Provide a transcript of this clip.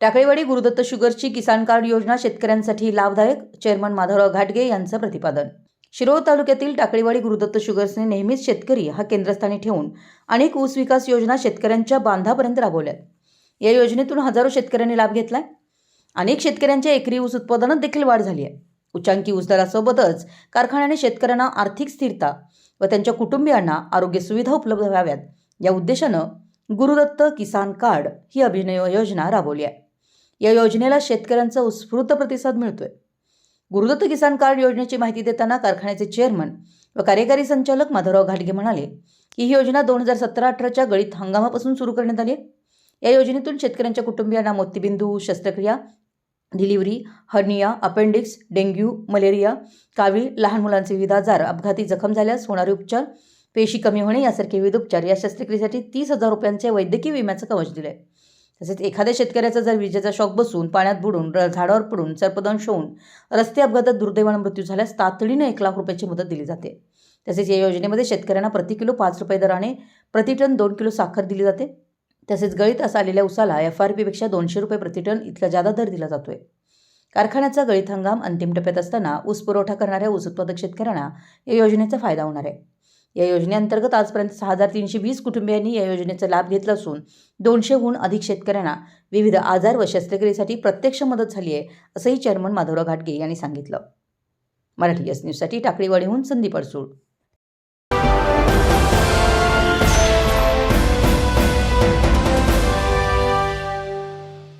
टाकळीवाडी गुरुदत्त शुगर्सची किसान card योजना शेतकऱ्यांसाठी लाभदायक. चेअरमन माधवराव घाटगे यांचं प्रतिपादन. शिरोळ तालुक्यातील टाकळीवाडी गुरुदत्त शुगर्सने नेहमीच शेतकरी हा केंद्रस्थानी ठेवून अनेक ऊस विकास योजना शेतकऱ्यांच्या बांधापर्यंत राबवल्यात. या योजनेतून हजारो शेतकऱ्यांनी लाभ घेतलाय. अनेक शेतकऱ्यांच्या एकरी ऊस उत्पादनात देखील वाढ झाली आहे. उच्चांकी ऊस दरासोबतच कारखान्याने शेतकऱ्यांना आर्थिक स्थिरता व त्यांच्या कुटुंबियांना आरोग्य सुविधा उपलब्ध व्हाव्यात. या उद्देशानं गुरुदत्त किसान कार्ड ही अभिनय योजना राबवली आहे. या योजनेला शेतकऱ्यांचा उत्स्फूर्त प्रतिसाद मिळतोय. गुरुदत्त किसान कार्ड योजनेची माहिती देताना कारखान्याचे चेअरमन व कार्यकारी संचालक माधवराव घाटगे म्हणाले की ही योजना दोन हजार सतरा अठराच्या गळीत हंगामापासून सुरू करण्यात आली आहे. या योजनेतून शेतकऱ्यांच्या कुटुंबियांना मोतीबिंदू शस्त्रक्रिया delivery hernia appendix dengue malaria कावीळ लहान मुलांचे विविध आजार अपघाती जखम झाल्यास होणारे उपचार पेशी कमी होणे यासारखे विविध उपचार या शस्त्रक्रियेसाठी तीस हजार रुपयांचे वैद्यकीय विम्याचं कवच दिलं आहे तसेच एखाद्या शेतकऱ्याचा जर विजेचा शॉक बसून पाण्यात बुडून र- झाडावर पडून सर्पदंश होऊन रस्ते अपघातात दुर्दैवानं मृत्यू झाल्यास तातडीनं एक लाख रुपयाची मदत दिली जाते. तसेच या योजनेमध्ये शेतकऱ्यांना प्रति किलो पाच रुपये दराने प्रतिटन दोन किलो साखर दिली जाते. तसेच गळीत असा आलेल्या उसाला एफ आर पीपेक्षा दोनशे रुपये प्रतिटन इतका जादा दर दिला जातोय. कारखान्याचा गळीत हंगाम अंतिम टप्प्यात असताना ऊस पुरवठा करणाऱ्या ऊस उत्पादक शेतकऱ्यांना या योजनेचा फायदा होणार आहे. या योजनेअंतर्गत आजपर्यंत सहा हजार तीनशे वीस कुटुंबियांनी या योजनेचा लाभ घेतला असून दोनशेहून अधिक शेतकऱ्यांना विविध आजार व शस्त्रक्रियेसाठी प्रत्यक्ष मदत झाली आहे असंही चेअरमन माधवराव घाटगे यांनी सांगितलं. मराठी एस न्यूजसाठी टाकळीवाडीहून संदीप अडसूळ.